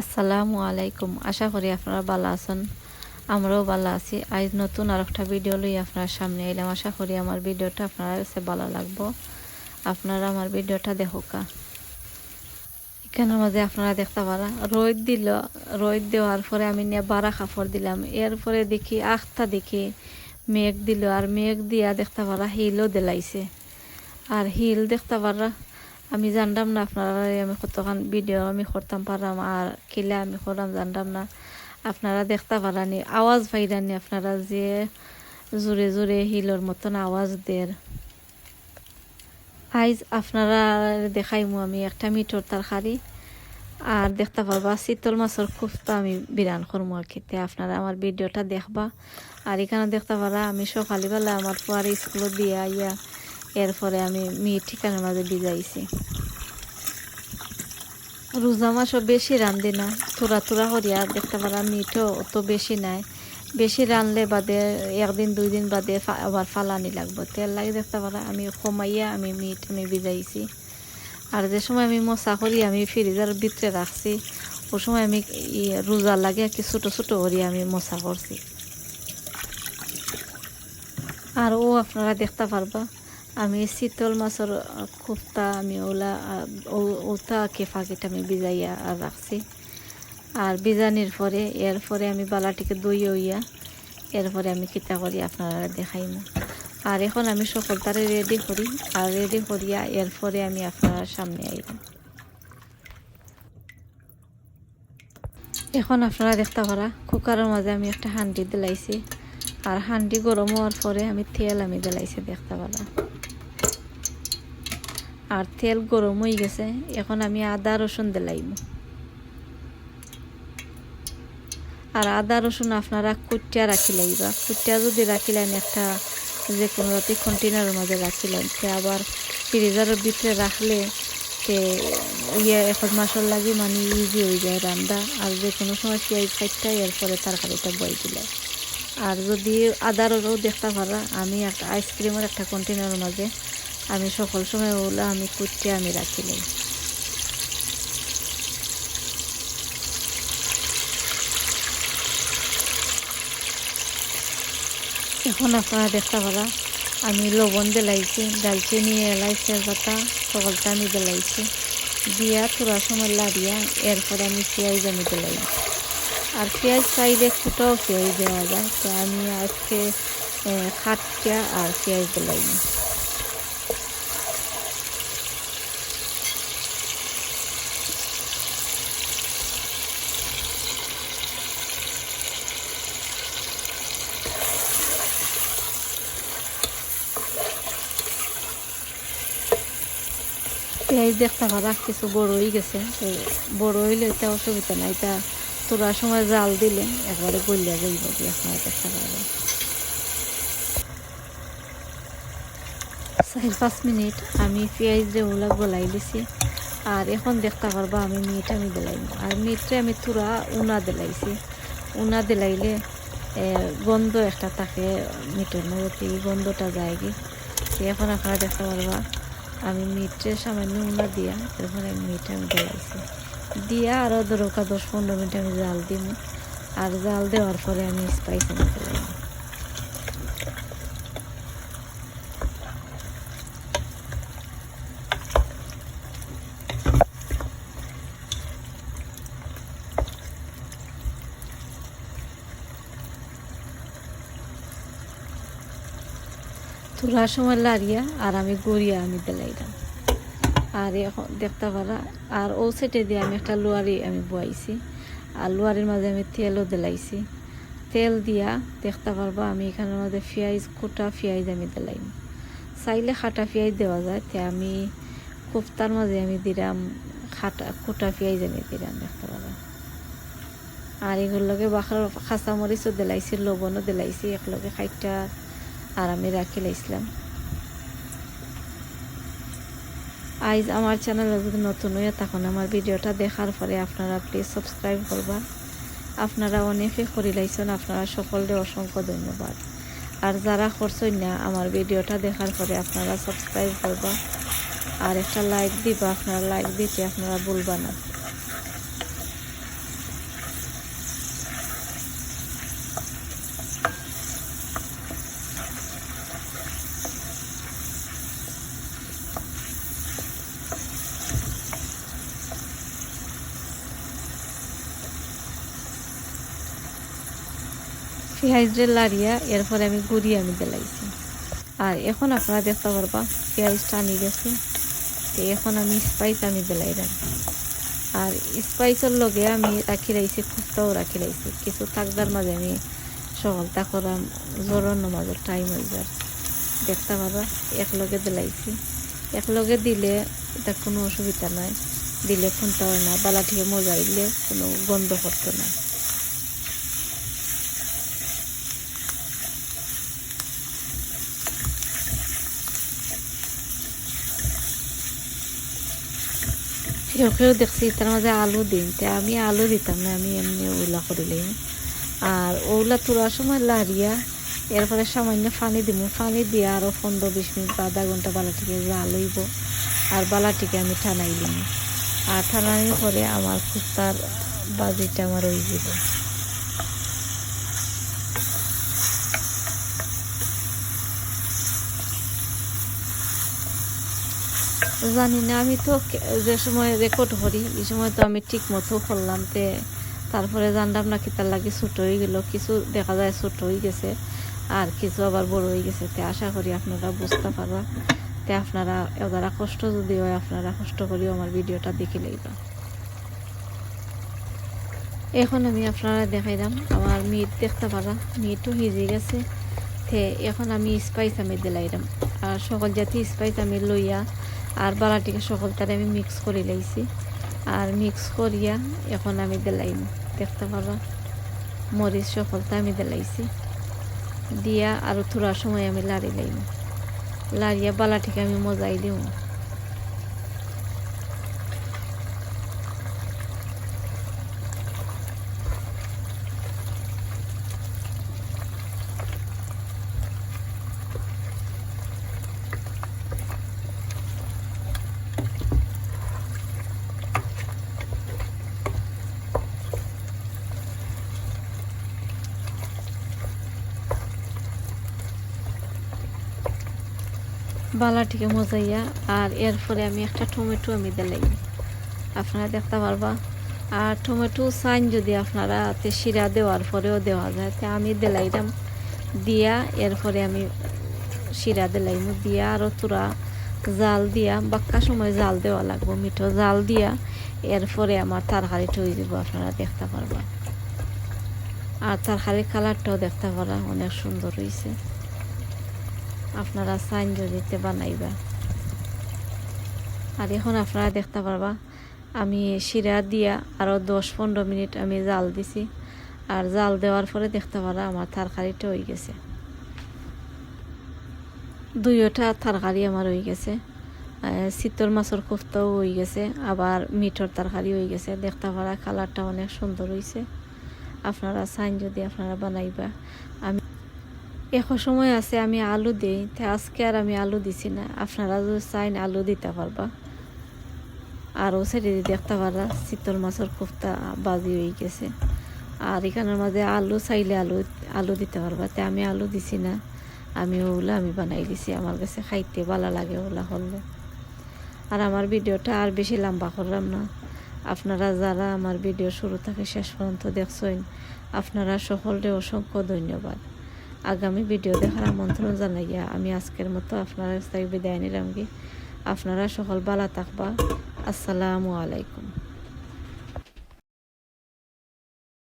আসসালামু আলাইকুম। আশা করি আপনারা ভালো আছেন। আমরাও ভালো আছি। আজ নতুন আর একটা ভিডিও লই আপনার সামনে এলাম। আশা করি আমার ভিডিওটা আপনার কাছে ভালো লাগবো। আপনারা আমার ভিডিওটা দেখোকা এখানের মাঝে আপনারা দেখতে পারা, রোদ দিল। রোদ দেওয়ার পরে আমি নিয়ে বারা কাপড় দিলাম। এরপরে দেখি আখটা দেখি মেঘ দিল। আর মেঘ দিয়া দেখতে পারা হিলও দিলাইছে। আর হিল দেখতে পারা আমি জানতাম না আপনারা আমি কতক্ষণ ভিডিও আমি করতাম পারাম আর কিলে আমি করলাম জানতাম না। আপনারা দেখতে পারানি, আওয়াজ পাইরানি আপনারা যে জোরে জোরে হিলোর মতন আওয়াজ দের আইজ আপনারা দেখাইমু আমি একটা মিটর তরকারি, আর দেখতে পারবা শীতল মাছের খুফতা আমি বিরান করব আর খেতে। আপনারা আমার ভিডিওটা দেখবা। আর এখানে দেখতে পারা আমি সকালবেলা আমার পর স্কুলে দিয়ে আইয়া এরপরে আমি মেয়ে ঠিকানার মাঝে ভিজাইছি। রোজা মাসও বেশি রান্ধি না, থোড়া থোড়া করিয়া দেখতে পারা মিঠও অত বেশি নাই। বেশি রানলে বাদে একদিন, দুই দিন বাদে আবার ফালানি লাগবে। তেল লাগে দেখতে পারা আমি কমাইয়া আমি মিট আমি ভিজাইছি। আর যে সময় আমি মশা করি, আমি ফ্রিজের ভিতরে রাখছি ওই সময় আমি রোজা লাগে কি ছোটো ছোটো করি আমি মশা করছি। আর ও আপনারা দেখতে পারবা আমি শীতল মাছের খুফতা আমি ওলা ও- ওটা কেফাকিটা আমি ভিজাইয়া রাখছি আর বিজানির পরে এরপরে আমি বালাটিকে দই হইয়া এরপরে আমি কিতা করি আপনারা দেখাইম। আর এখন আমি সকলটারে রেডি করি, আর রেডি করিয়া এরপরে আমি আপনার সামনে আইব। এখন আপনারা দেখতে পারা, কুকারের মাঝে আমি একটা হান্ডি দিলাইছি। আর হান্ডি গরম হওয়ার পরে আমি তেল আমি দিলাইছি দেখতে পারা। আর তেল গরম হয়ে গেছে। এখন আমি আদা রসুন দিলাইব। আর আদা রসুন আপনারা কুটিয়া রাখি লাইবা কুটিয়া যদি রাখিলেন একটা যে কোনো রাতে কন্টেনারের মাঝে রাখিলেন, তে আবার ফ্রিজারের ভিতরে রাখলে তে ইয়ে এখন মাসর লাগে মানে ইজি হয়ে যায় রান্না। আর যে কোনো সময় পেঁয়াজ কাটটা এরপরে তরকারিটা বই দিলে। আর যদি আদারও দেখতে পারা, আমি একটা আইসক্রিমের একটা কন্টেনারের মাঝে আমি সকল সময় ওগুলো আমি কুটিয়ে আমি রাখি লাই এখন আপনারা দেখতে পারা, আমি লবণ দিলাইছি দালচিনি এলাইচের পাতা, সকলটা আমি দিলাইছি। দিয়া থোড়া সময় লাড়িয়া, এরপরে আমি পেঁয়াজ আমি দিলাই। আর পেঁয়াজ চাইলে ছোটাও পেঁয়াজ দেওয়া যায়, তো আমি আজকে খাটটা আর পেঁয়াজ দিলাই পেঁয়াজ দেখতে পারা কিছু বড় হয়ে গেছে। বড় হইলে এটা অসুবিধা নাই, এটা তোলার সময় জাল দিলে একবারে গলিয়া যাইব কি আপনারা দেখতে পারবেন চার, পাঁচ মিনিট আমি পেঁয়াজ ওলা গলাই দিছি, আর এখন দেখতে পারবা আমি মিট আমি দিলাইম আর মিটে আমি তোরা উনা দিলাইছি। উনা দিলাইলে গন্ধ একটা থাকে, মিটের মধ্যে গন্ধটা যায় কি এখন আপনারা দেখতে পারবা? আমি মিটে সামান্য উনা দিয়া তারপরে মিট আমি দিয়েছি দিয়া আরও দরকার দশ পনেরো মিনিট আমি জাল দিই আর জাল দেওয়ার পরে আমি স্পাইস আমি দিলাম তোলার সময় লাড়িয়া আর আমি গড়িয়া আমি দিলাইলাম আর এখন দেখতে পারা, আর ও সেটে দিয়ে আমি একটা লোয়ারি আমি বয়াইছি। আর লোয়ারির মাঝে আমি তেলও দিলাইছি। তেল দিয়া দেখতে পারবা, আমি এখানের মধ্যে পেঁয়াজ কোটা পেঁয়াজ আমি দিলাইম। চাইলে খাটা পেঁয়াজ দেওয়া যায়, তে আমি কোফতার মাঝে আমি দিলাম খাটা কোটা পেঁয়াজ আমি দিলাম দেখতে পারা আর এগুলোকে বাখার খাঁচা মরিচও দিলাইছি, লবণও দিলাইছি, একলগে খাইটা আর আমি রাখি লাইছিলাম আইজ আমার চ্যানেল যদি নতুন হয়ে তখন আমার ভিডিওটা দেখার পরে আপনারা প্লিজ সাবস্ক্রাইব করবা। আপনারা অনেকে করে লাইছেন, আপনারা সকলকে অসংখ্য ধন্যবাদ। আর যারা করছেন না, আমার ভিডিওটা দেখার পরে আপনারা সাবস্ক্রাইব করবা। আর একটা লাইক দিবা, আপনারা লাইক দিতে আপনারা ভুলবা না। পেঁয়াজরে লাড়িয়া, এরপরে আমি গুড়ি আমি দিলাইছি আর এখন আপনারা দেখতে পারবা পেঁয়াজ টানি গেছে। তো এখন আমি স্পাইস আমি দিলাইলাম আর স্পাইসের লগে আমি রাখি রাইছি, খুস্তাও রাখি রাইছি। কিছু থাকবার মাঝে আমি সকালটা করাম জ্বরের নামাজের টাইম হয়ে যায়। দেখতে পারবা, একলগে দিলাইছি একলগে দিলে এটা কোনো অসুবিধা নাই। দিলে খুনতে হয় না, বালা থেকে মজা দিলে কোনো গন্ধ করতো না। কেউ দেখছি তার মাঝে আলু দিন। তে আমি আলু দিতাম না, আমি এমনি ওগুলা করিলে আর ওগুলা তোলার সময় লাড়িয়া এরপরে সামান্য পানি দিব পানি দিয়ে আরও পনেরো বিশ মিনিট বা আধা ঘণ্টা বালাটিকে আলুইব, আর বালাটিকে আমি ঠানাই দিম। আর ঠানানোর পরে আমার কুস্তার বাজিটা আমার ওই যাব জানি না, আমি তো যে সময় রেকর্ড করি, এই সময় তো আমি ঠিক মতো করলাম তে। তারপরে জানলাম না কি তার লাগে ছোট হয়ে গেল, কিছু দেখা যায় ছোট হয়ে গেছে, আর কিছু আবার বড় হয়ে গেছে তে। আশা করি আপনারা বুঝতে পারবা। তে আপনারা যারা কষ্ট যদি হয়, আপনারা কষ্ট করিও আমার ভিডিওটা দেখে লইবা। এখন আমি আপনারা দেখাইলাম, আমার মিট দেখতে পারা মিটও ভিজে গেছে। তে এখন আমি স্পাইস আমি দিলাইলাম। আর সকল জাতি স্পাইস আমি লইয়া আর বালাটিকে সকলটারে আমি মিক্স করে লাইছি। আর মিক্স করিয়া এখন আমি দিলাইম, দেখতে পারবা? মরিচ সকলটা আমি দিলাইছি। দিয়া আর থোড়া সময় আমি লাড়ি লাইম। লাড়িয়া বালাটিকে আমি মজাই দিও বালাটিকে মজাইয়া, আর এরপরে আমি একটা টমেটো আমি দিলাই আপনারা দেখতে পারবা। আর টমেটো সাইন যদি আপনারা তে শিরা দেওয়ার পরেও দেওয়া যায়, তে আমি দিলাইলাম দিয়া এরপরে আমি শিরা দিলাইম দিয়া আরও তোরা জাল দিয়া, বাক্কা সময় জাল দেওয়া লাগবো, মিঠো জাল দিয়া। এরপরে আমার তরকারিটা হয়ে যাব আপনারা দেখতে পারবা। আর তরকারির কালারটাও দেখতে পারা, অনেক সুন্দর হয়েছে আপনারা সাইন জড়িতে বানাইবা। আর এখন আপনারা দেখতে পারবা, আমি শিরা দিয়া আরও দশ পনেরো মিনিট আমি জাল দিছি। আর জাল দেওয়ার পরে দেখতে পারা আমার তরকারিটা হয়ে গেছে। দুইটা তরকারি আমার হয়ে গেছে। শীতল মাছের কোফতাও হয়ে গেছে, আবার মিঠর তরকারি হয়ে গেছে। দেখতে পারা কালারটা অনেক সুন্দর হয়েছে আপনারা সাইন যদি আপনারা বানাইবা, আমি এখন সময় আছে, আমি আলু দিই। তা আজকে আর আমি আলু দিছি না। আপনারা যদি চাইন আলু দিতে পারবা। আরও দিয়ে দেখতে পারা শীতল মাছের কোফতা বাজি হয়ে গেছে। আর এখানের মাঝে আলু চাইলে আলু আলু দিতে পারবা। তে আমি আলু দিছি না। আমি ওগুলো আমি বানাই দিছি। আমার কাছে খাইতে ভালো লাগে ওগুলা হলে আর আমার ভিডিওটা আর বেশি লম্বা করলাম না। আপনারা যারা আমার ভিডিও শুরু থেকে শেষ পর্যন্ত দেখছেন, আপনারা সকলকে অসংখ্য ধন্যবাদ। আগামী ভিডিও দেখার আমন্ত্রণ জানাইয়া আমি আজকের মতো আপনারা কাছ বিদায় নিলাম কি আপনারা সকল বালা থাকবা। আসসালামু আলাইকুম।